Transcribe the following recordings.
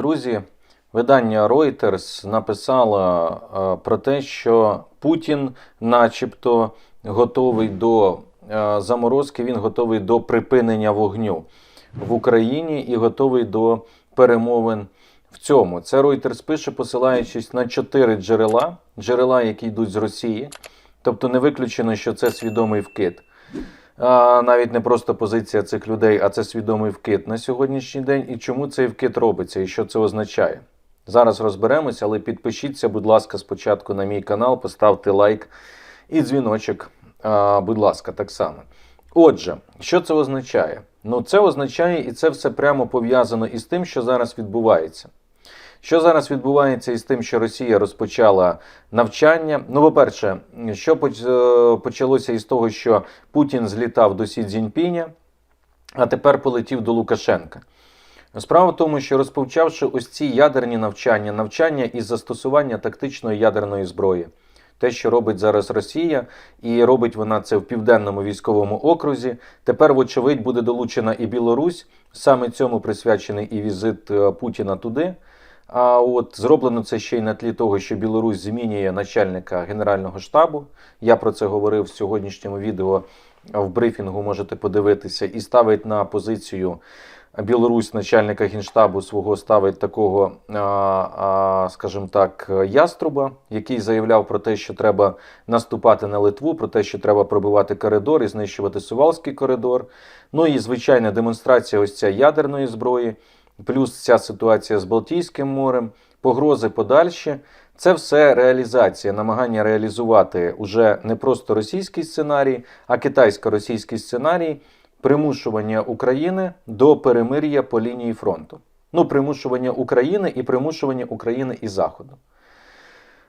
Друзі, видання Reuters написало е, про те, що Путін, начебто, готовий до е, заморозки, він готовий до припинення вогню в Україні і готовий до перемовин в цьому. Це Reuters пише, посилаючись на чотири джерела, джерела, які йдуть з Росії. Тобто не виключено, що це свідомий вкид. Навіть не просто позиція цих людей, а це свідомий вкид на сьогоднішній день. І чому цей вкид робиться і що це означає? Зараз розберемося, але підпишіться, будь ласка, спочатку на мій канал, поставте лайк і дзвіночок, будь ласка, так само. Отже, що це означає? Ну, це означає, і це все прямо пов'язано із тим, що зараз відбувається. Що зараз відбувається із тим, що Росія розпочала навчання? Ну, по-перше, що е, почалося із того, що Путін злітав до Сі Цзіньпіня, а тепер полетів до Лукашенка. Справа в тому, що розпочавши ось ці ядерні навчання, навчання із застосування тактичної ядерної зброї, те, що робить зараз Росія, і робить вона це в південному військовому окрузі. Тепер, вочевидь, буде долучена і Білорусь. Саме цьому присвячений і візит е, Путіна туди. А от зроблено це ще й на тлі того, що Білорусь змінює начальника Генерального штабу. Я про це говорив в сьогоднішньому відео в брифінгу. Можете подивитися, і ставить на позицію Білорусь начальника генштабу свого ставить такого, скажімо так, яструба, який заявляв про те, що треба наступати на Литву, про те, що треба пробивати коридор і знищувати Сувалський коридор. Ну і звичайна демонстрація ось ця ядерної зброї плюс ця ситуація з Балтійським морем, погрози подальші. Це все реалізація, намагання реалізувати уже не просто російський сценарій, а китайсько-російський сценарій примушування України до перемир'я по лінії фронту. Ну, примушування України і примушування України і Заходу.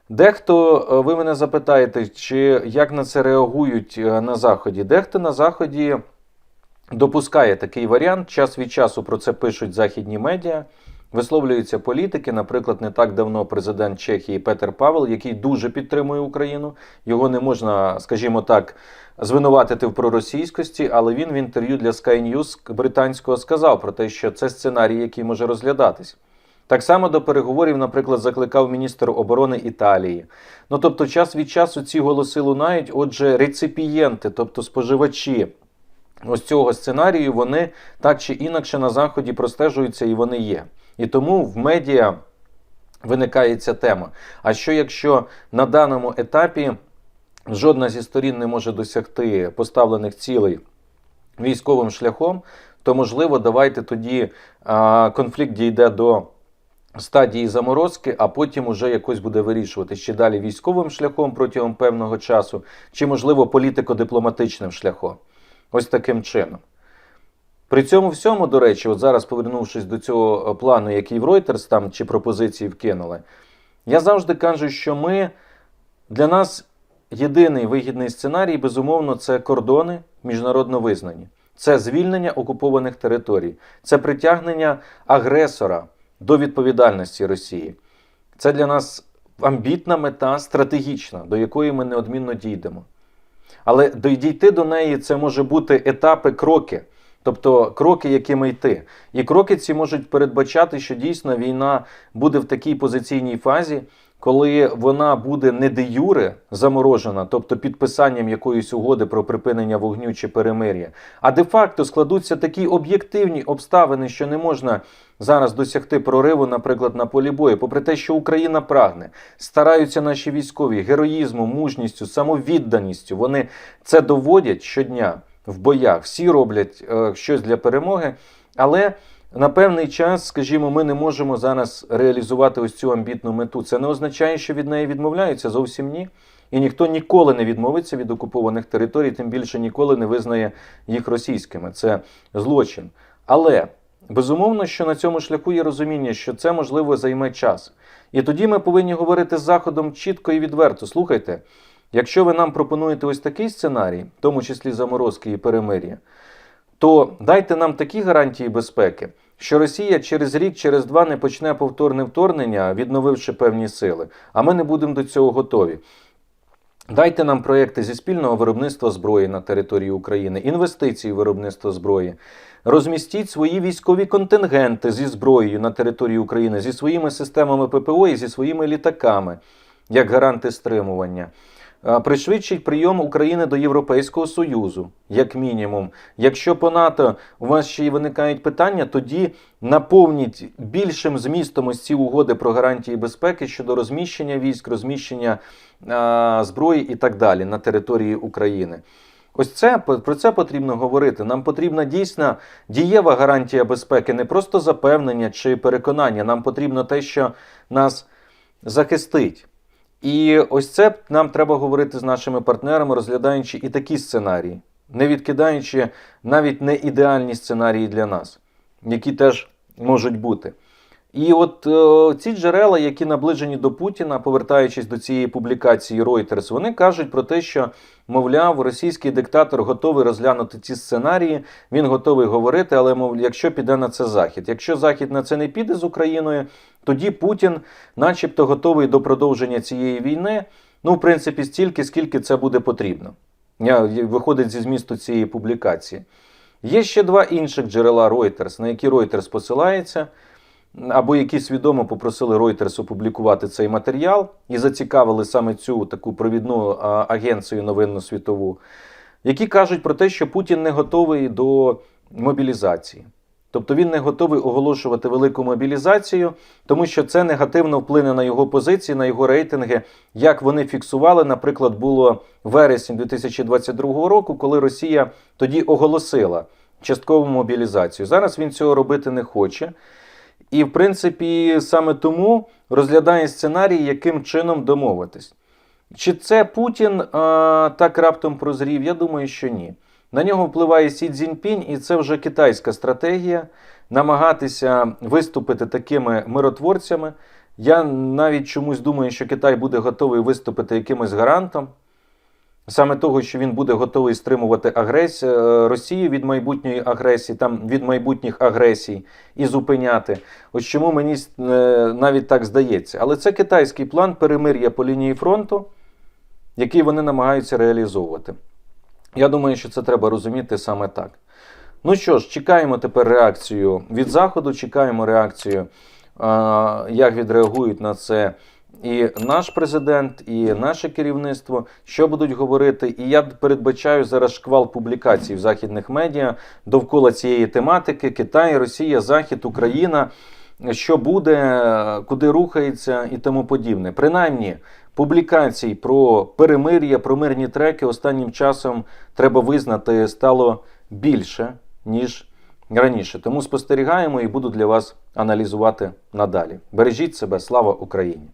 Дехто, е, ви мене запитаєте, чи як на це реагують е, на Заході? Дехто на Заході допускає такий варіант. Час від часу про це пишуть західні медіа. Висловлюються політики. Наприклад, не так давно президент Чехії Петер Павел, який дуже підтримує Україну. Його не можна, скажімо так, звинуватити в проросійськості, але він в інтерв'ю для Sky News британського сказав про те, що це сценарій, який може розглядатись. Так само до переговорів, наприклад, закликав міністр оборони Італії. Ну тобто, час від часу ці голоси лунають. Отже, реципієнти, тобто споживачі ось цього сценарію, вони так чи інакше на заході простежуються і вони є. І тому в медіа виникає ця тема. А що якщо на даному етапі жодна зі сторін не може досягти поставлених цілей військовим шляхом, то можливо, давайте тоді а, конфлікт дійде до стадії заморозки, а потім уже якось буде вирішувати, чи далі військовим шляхом протягом певного часу, чи можливо політико-дипломатичним шляхом. Ось таким чином. При цьому всьому, до речі, от зараз повернувшись до цього плану, який в Reuters там чи пропозиції вкинули, я завжди кажу, що ми для нас єдиний вигідний сценарій, безумовно, це кордони міжнародно визнані. Це звільнення окупованих територій, це притягнення агресора до відповідальності Росії. Це для нас амбітна мета стратегічна, до якої ми неодмінно дійдемо. Але дійти до неї це може бути етапи, кроки, тобто кроки, якими йти. І кроки ці можуть передбачати, що дійсно війна буде в такій позиційній фазі, коли вона буде не де юре заморожена, тобто підписанням якоїсь угоди про припинення вогню чи перемир'я, а де-факто складуться такі об'єктивні обставини, що не можна зараз досягти прориву, наприклад, на полі бою, попри те, що Україна прагне, стараються наші військові героїзмом, мужністю, самовідданістю. Вони це доводять щодня в боях. Всі роблять е, щось для перемоги, але. На певний час, скажімо, ми не можемо зараз реалізувати ось цю амбітну мету. Це не означає, що від неї відмовляються зовсім ні. І ніхто ніколи не відмовиться від окупованих територій, тим більше ніколи не визнає їх російськими. Це злочин. Але безумовно, що на цьому шляху є розуміння, що це можливо займе час. І тоді ми повинні говорити з Заходом чітко і відверто. Слухайте, якщо ви нам пропонуєте ось такий сценарій, в тому числі заморозки і перемир'я, то дайте нам такі гарантії безпеки, що Росія через рік, через два не почне повторне вторгнення, відновивши певні сили, а ми не будемо до цього готові. Дайте нам проекти зі спільного виробництва зброї на території України, інвестиції в виробництво зброї. Розмістіть свої військові контингенти зі зброєю на території України, зі своїми системами ППО і зі своїми літаками, як гаранти стримування. А, Пришвидшіть прийом України до Європейського Союзу, як мінімум. Якщо по НАТО у вас ще й виникають питання, тоді наповніть більшим змістом ось ці угоди про гарантії безпеки щодо розміщення військ, розміщення а, зброї і так далі на території України. Ось це про це потрібно говорити. Нам потрібна дійсна дієва гарантія безпеки, не просто запевнення чи переконання. Нам потрібно те, що нас захистить. І ось це нам треба говорити з нашими партнерами, розглядаючи і такі сценарії, не відкидаючи навіть не ідеальні сценарії для нас, які теж можуть бути. І от е, ці джерела, які наближені до Путіна, повертаючись до цієї публікації Reuters, вони кажуть про те, що, мовляв, російський диктатор готовий розглянути ці сценарії, він готовий говорити, але мов, якщо піде на це Захід. Якщо Захід на це не піде з Україною, тоді Путін, начебто, готовий до продовження цієї війни. Ну, в принципі, стільки, скільки це буде потрібно. Я, виходить зі змісту цієї публікації. Є ще два інших джерела Reuters, на які Reuters посилається або які свідомо попросили Reuters опублікувати цей матеріал і зацікавили саме цю таку провідну агенцію новинну світову, які кажуть про те, що Путін не готовий до мобілізації. Тобто він не готовий оголошувати велику мобілізацію, тому що це негативно вплине на його позиції, на його рейтинги, як вони фіксували, наприклад, було вересень 2022 року, коли Росія тоді оголосила часткову мобілізацію. Зараз він цього робити не хоче. І, в принципі, саме тому розглядає сценарій, яким чином домовитись. Чи це Путін а, так раптом прозрів? Я думаю, що ні. На нього впливає Сі Цзіньпінь, і це вже китайська стратегія намагатися виступити такими миротворцями. Я навіть чомусь думаю, що Китай буде готовий виступити якимось гарантом. Саме того, що він буде готовий стримувати агресію Росію від майбутньої агресії, там від майбутніх агресій і зупиняти. Ось чому мені е, навіть так здається. Але це китайський план перемир'я по лінії фронту, який вони намагаються реалізовувати. Я думаю, що це треба розуміти саме так. Ну що ж, чекаємо тепер реакцію від Заходу, чекаємо реакцію, як відреагують на це і наш президент, і наше керівництво, що будуть говорити. І я передбачаю зараз шквал публікацій в західних медіа довкола цієї тематики: Китай, Росія, Захід, Україна. Що буде, куди рухається і тому подібне. Принаймні, публікацій про перемир'я, про мирні треки останнім часом треба визнати стало більше, ніж раніше. Тому спостерігаємо і буду для вас аналізувати надалі. Бережіть себе, слава Україні!